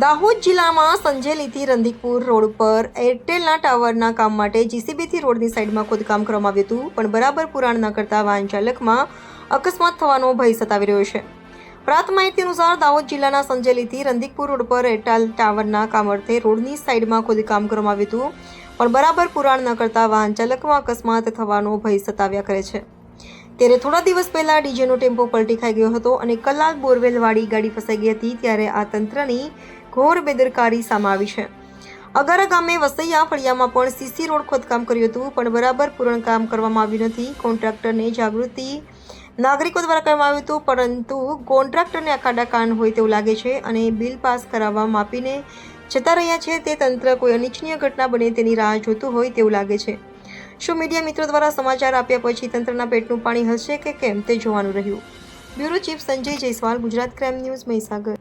દાહોદ જિલ્લામાં સંજેલીથી રંધીકપુર રોડ પર એરટેલના ટાવરના કામ માટે જીસીબીથી રોડની સાઈડમાં ખોદકામ કરવામાં આવ્યું હતું, પણ બરાબર પુરાણ ન કરતા વાહન ચાલકમાં અકસ્માત થવાનો ભય સતાવી રહ્યો છે. પ્રાપ્ત માહિતી અનુસાર દાહોદ જિલ્લાના સંજેલીથી રંધીકપુર રોડ પર એરટેલ ટાવરના કામ અર્થે રોડની સાઈડમાં ખોદકામ કરવામાં આવ્યું હતું, પણ બરાબર પુરાણ ન કરતા વાહન ચાલકમાં અકસ્માત થવાનો ભય સતાવ્યા કરે છે. ત્યારે થોડા દિવસ પહેલા ડીજેનો ટેમ્પો પલટી ખાઈ ગયો હતો અને કલાક બોરવેલવાળી ગાડી ફસાઈ ગઈ હતી, ત્યારે આ તંત્રની ઘોર બેદરકારી સમાવી છે. અગારા ગામે વસૈયા ફળિયામાં પણ સીસી રોડ ખોદકામ કર્યું હતું, પણ બરાબર પૂરણ કામ કરવામાં આવ્યું નથી. કોન્ટ્રાક્ટરને જાગૃતિ નાગરિકો દ્વારા કરવામાં આવ્યું હતું, પરંતુ કોન્ટ્રાક્ટરને આખાડા કાન હોય તેવું લાગે છે અને બિલ પાસ કરાવવા માપીને જતા રહ્યા છે. તે તંત્ર કોઈ અનિચ્છનીય ઘટના બને તેની રાહ જોતું હોય તેવું લાગે છે. શું મીડિયા મિત્રો દ્વારા સમાચાર આપ્યા પછી તંત્રના પેટનું પાણી હશે કે કેમ તે જોવાનું રહ્યું. Bureau chief Sanjay Jaiswal, Gujarat crime news Mahisagar.